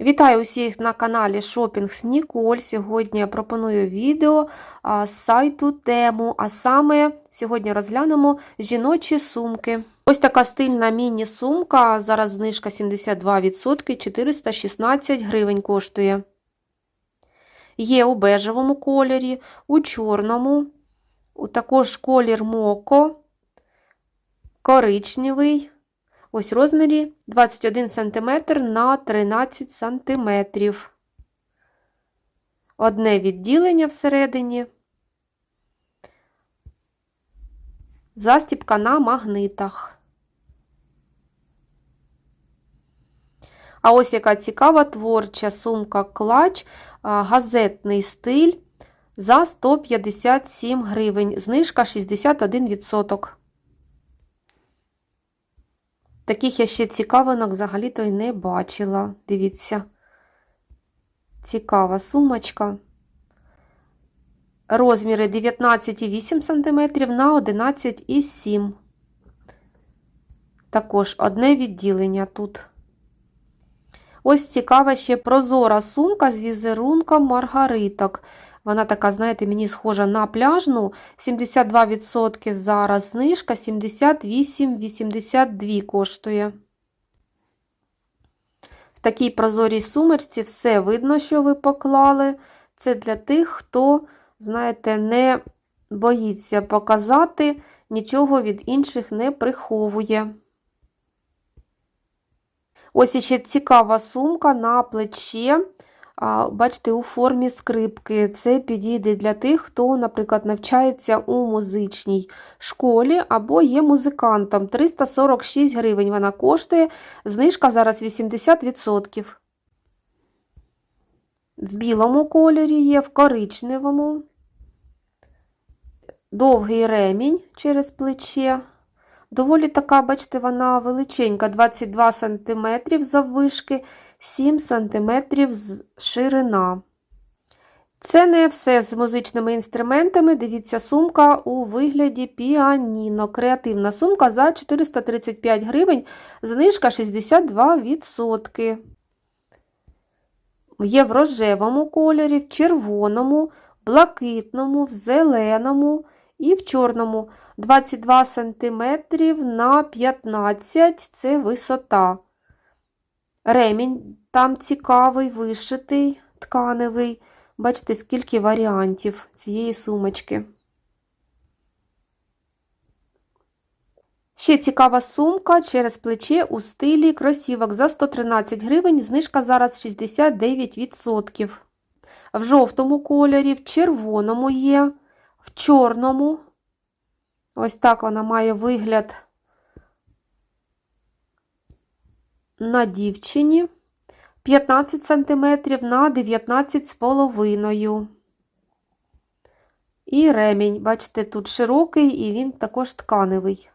Вітаю усіх на каналі Шопінг з Ніколь. Сьогодні я пропоную відео з сайту тему, а саме сьогодні розглянемо жіночі сумки. Ось така стильна міні-сумка, зараз знижка 72%, 416 гривень коштує. Є у бежевому кольорі, у чорному, також колір моко, коричневий. Ось розмірі 21 см на 13 см. Одне відділення всередині. Застіпка на магнитах. А ось яка цікава творча сумка клач, газетний стиль за 157 гривень. Знижка 61%. Таких я ще цікавинок взагалі-то й не бачила. Дивіться, цікава сумочка. Розміри 19,8 см на 11,7 Також одне відділення тут. Ось цікава ще прозора сумка з візерунком маргариток. Вона така, знаєте, мені схожа на пляжну. 72% зараз знижка, 78,82 коштує. В такій прозорій сумочці все видно, що ви поклали. Це для тих, хто, знаєте, не боїться показати, нічого від інших не приховує. Ось іще цікава сумка на плече. Бачите, у формі скрипки. Це підійде для тих, хто, наприклад, навчається у музичній школі або є музикантом. 346 гривень вона коштує, знижка зараз 80%. В білому кольорі є, в коричневому, довгий ремінь через плече. Доволі така, бачите, вона величенька, 22 см заввишки. 7 см ширина. Це не все з музичними інструментами. Дивіться, сумка у вигляді піаніно. Креативна сумка за 435 гривень, знижка 62%. Є в рожевому кольорі, в червоному, блакитному, в зеленому і в чорному. 22 см на 15 це висота. Ремінь там цікавий, вишитий, тканевий. Бачите, скільки варіантів цієї сумочки. Ще цікава сумка через плече у стилі кросівок за 113 гривень, знижка зараз 69%. В жовтому кольорі, в червоному є, в чорному. Ось так вона має вигляд. На дівчині 15 см на 19,5 І ремінь, бачите, тут широкий і він також тканевий.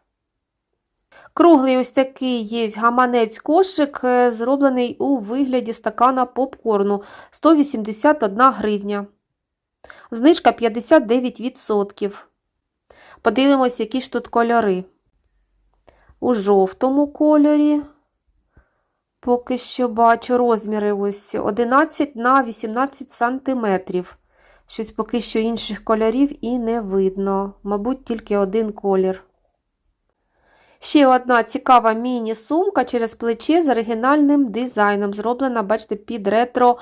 Круглий ось такий є гаманець кошик, е, зроблений у вигляді стакана попкорну 181 гривня. Знижка 59%. Подивимось, які ж тут кольори. У жовтому кольорі. Поки що бачу розміри ось 11 на 18 сантиметрів. Щось поки що інших кольорів і не видно. Мабуть, тільки один колір. Ще одна цікава міні-сумка через плече з оригінальним дизайном. Зроблена, бачите, під ретро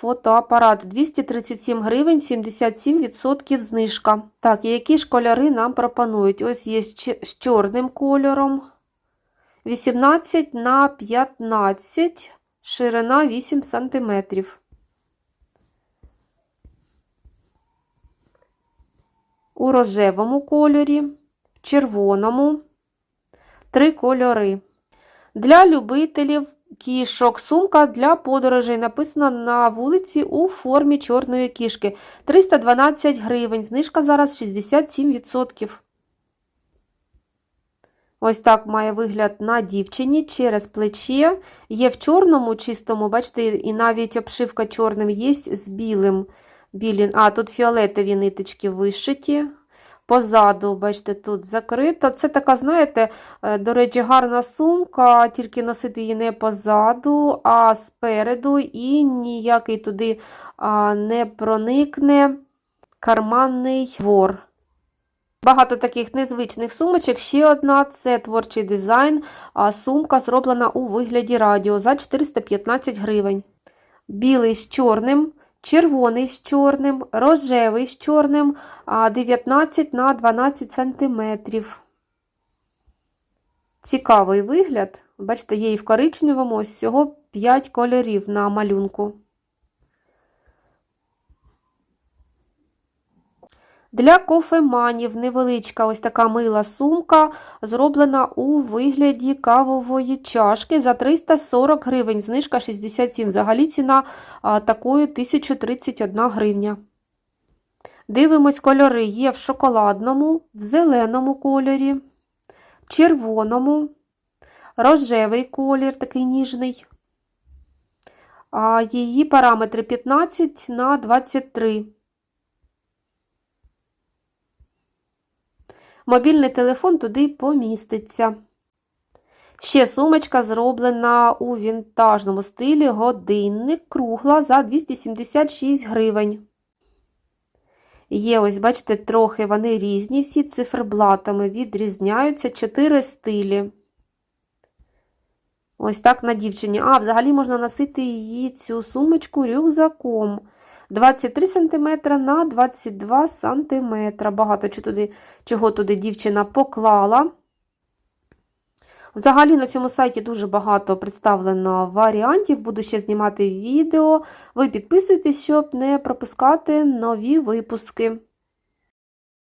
фотоапарат. 237 гривень, 77% знижка. Так, і які ж кольори нам пропонують? Ось є з чорним кольором. 18 на 15, ширина 8 см. У рожевому кольорі, червоному, три кольори. Для любителів кішок сумка для подорожей написана на вулиці у формі чорної кішки. 312 гривень. Знижка зараз 67%. Ось так має вигляд на дівчині через плече. Є в чорному, чистому, бачите, і навіть обшивка чорним є з білим. Білі. А, тут фіолетові ниточки вишиті. Позаду, бачите, тут закрита. Це така, знаєте, е, до речі, гарна сумка, тільки носити її не позаду, а спереду, і ніякий туди не проникне карманний вор. Багато таких незвичних сумочок. Ще одна це творчий дизайн, а сумка зроблена у вигляді радіо за 415 гривень. Білий з чорним, червоний з чорним, рожевий з чорним, 19 на 12 сантиметрів. Цікавий вигляд. Бачите, є і в коричневому, ось всього 5 кольорів на малюнку. Для кофеманів невеличка ось така мила сумка, зроблена у вигляді кавової чашки за 340 гривень, знижка 67. Взагалі ціна такої 1031 гривня. Дивимось кольори. Є в шоколадному, в зеленому кольорі, в червоному, рожевий колір, такий ніжний. Її параметри 15 на 23. Мобільний телефон туди поміститься. Ще сумочка зроблена у вінтажному стилі годинник кругла за 276 гривень. Є, ось, бачите, трохи вони різні, всі циферблатами відрізняються 4 стилі. Ось так на дівчині. А, взагалі можна носити її цю сумочку рюкзаком. 23 см на 22 см. Багато чого туди, дівчина поклала. Взагалі на цьому сайті дуже багато представлено варіантів. Буду ще знімати відео. Ви підписуйтесь, щоб не пропускати нові випуски.